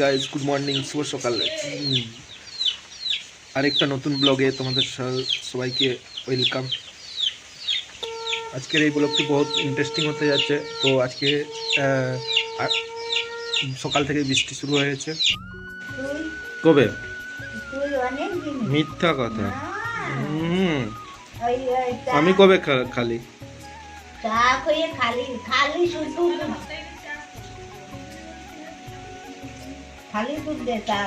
Guys good morning শুভ সকাল। আরেকটা নতুন ব্লগে তোমাদের সবাইকে ওয়েলকাম আজকের এই ব্লগটি বহুত ইন্টারেস্টিং হতে যাচ্ছে। তো আজকে সকাল থেকে বৃষ্টি শুরু হয়েছে। কবে? মিথ্যা কথা। আমি কবে খালি খালি শুধু। খালি দুধ দে চা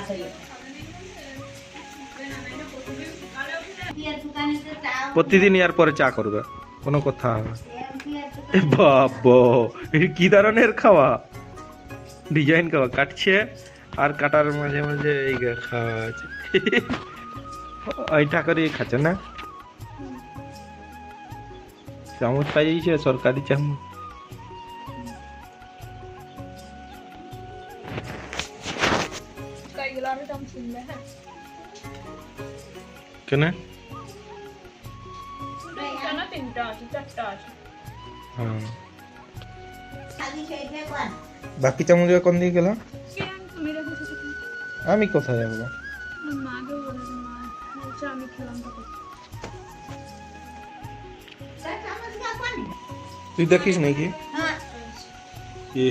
প্রতিদিন ইয়ার পরে চা করবে, কোনো কথা এ কি ধরনের খাওয়া? ডিজাইন খাওয়া, কাটছে আর কাটার মাঝে মাঝে এই গা খাওয়াচ্ছে। ওইটা করে খাচ্ছে না? চামচ পাইছে সরকারি চামচ। আমি তো শুনবে হ্যাঁ। কেন? তিনটা আছে চারটা আছে। হ্যাঁ। বাকি চামচ কোন দিকে গেল? আমি কোথায় যাব? তুই দেখিস নাকি? হ্যাঁ। কি?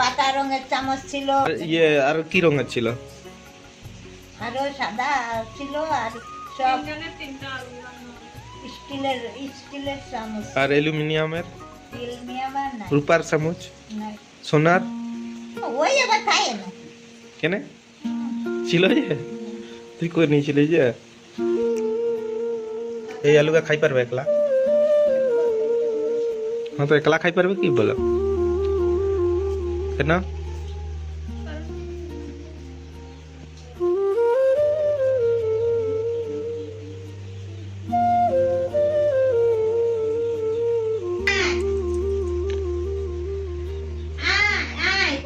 পাতা রঙের চামচ ছিল। ইয়ে আর কি রঙের ছিল? আরও সাদা ছিল আর সব। স্টিলের স্টিলের চামচ। আর অ্যালুমিনিয়ামের? রূপার চামচ? সোনার? ওই আবার খায় না কেন? ছিল যে? তুই কই নিয়েছিলি যে? এই আলুকা খাই পারবে একলা? হ্যাঁ তো একলা খাই পারবে কি বলো? কেন আয় আয়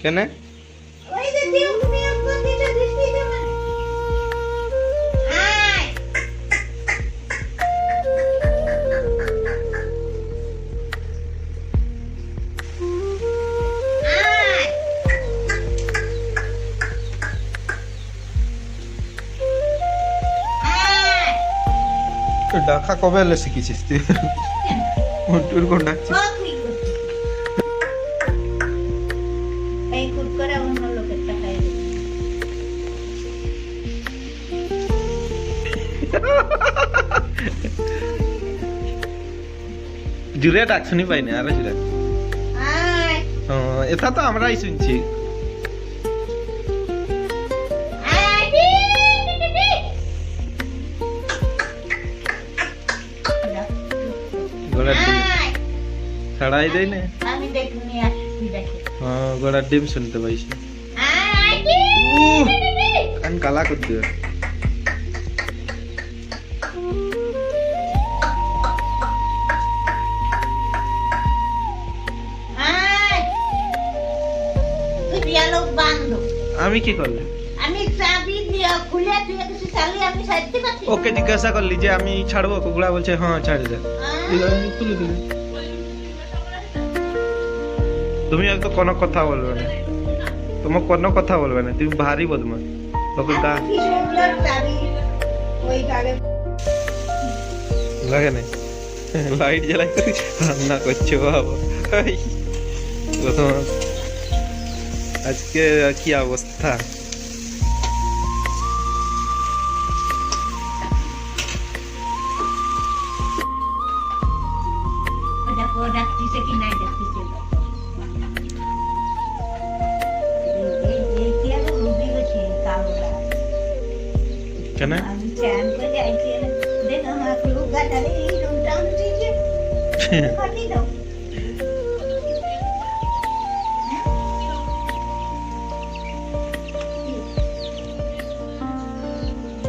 কেন ডাকা কবে এলে শিখেছিস তুই? কোন ডাকছিস। জুড়ে ডাক শুনি পাইনি আরও জুড়ে আয়। হ্যাঁ, এটা তো আমরাই শুনছি। ছাড়াই দেয় না? আমি দেখুনি আসছি দেখে। হ্যাঁ গোড়ার ডিম শুনতে পাইছি। দি কান কালা করতে আমি কি করলি আমি চাবি দিয়া খুলে তুই কিছু চালি আমি ওকে জিজ্ঞাসা করলি যে আমি ছাড়বো? কুকুড়া বলছে হ্যাঁ ছাড়ে দে তুলে দিলি তুমি তো কোনো কথা বলবে না। তোমার কোনো কথা বলবে না। তুমি ভারী বদমা লোকে গা লাগে না লাইট জ্বালাই রান্না করছ বাবা। আজকে কি অবস্থা? দেখো কি নাই ডাকতিছে দাও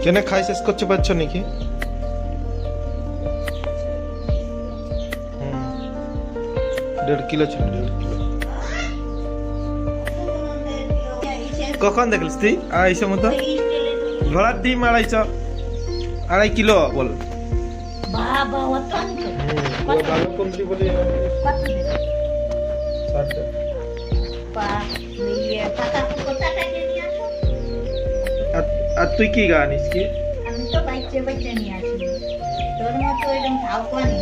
কেন খাই শেষ করতে পারছ নাকি। দেড় কিলো ছিল দেড় কিলো কখন দেখলিস তুই আড়াইশো মতো ঘোড়ার ডিম আড়াইশো আড়াই কিলো? বল। বাবা ভালো বলে? আসো। আর আর তুই কি গানিস কি? আমি তো বাইচে বাইচে নিয়ে আসি। তোর মতো এরকম খাও পানি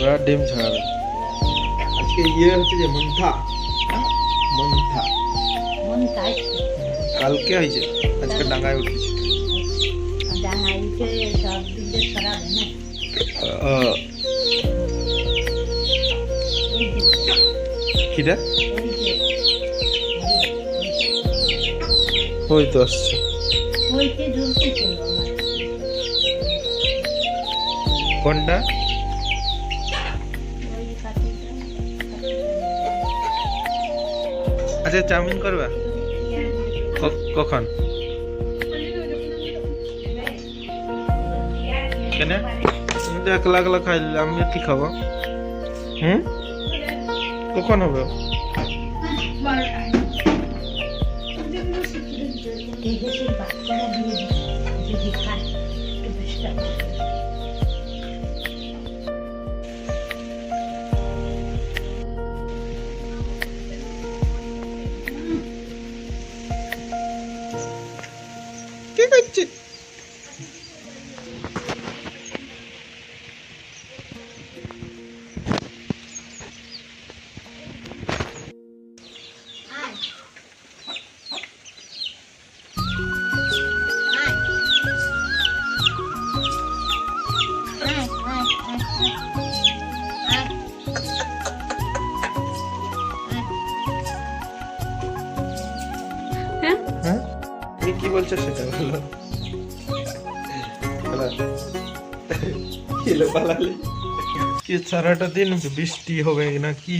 ওরা ডিম ছাড়াবে আজকে ইয়ে হচ্ছে যে মন্থা। মন্থা। মন কাজ কালকে হয়েছে। আজকে ডাঙায় উঠেছে। কিটা ওই তো আসছে। কোনটা? আচ্ছা চাউমিন করবা? কখন? কেন? তো একলা একলা খাইলে আমি কি খাব হুম? কখন হবে? এই দেশের করছি তুমি কি বলছো সেটা বলো। বলো। কিলো পালালে। কি সারাটা দিন বৃষ্টি হবে না কি?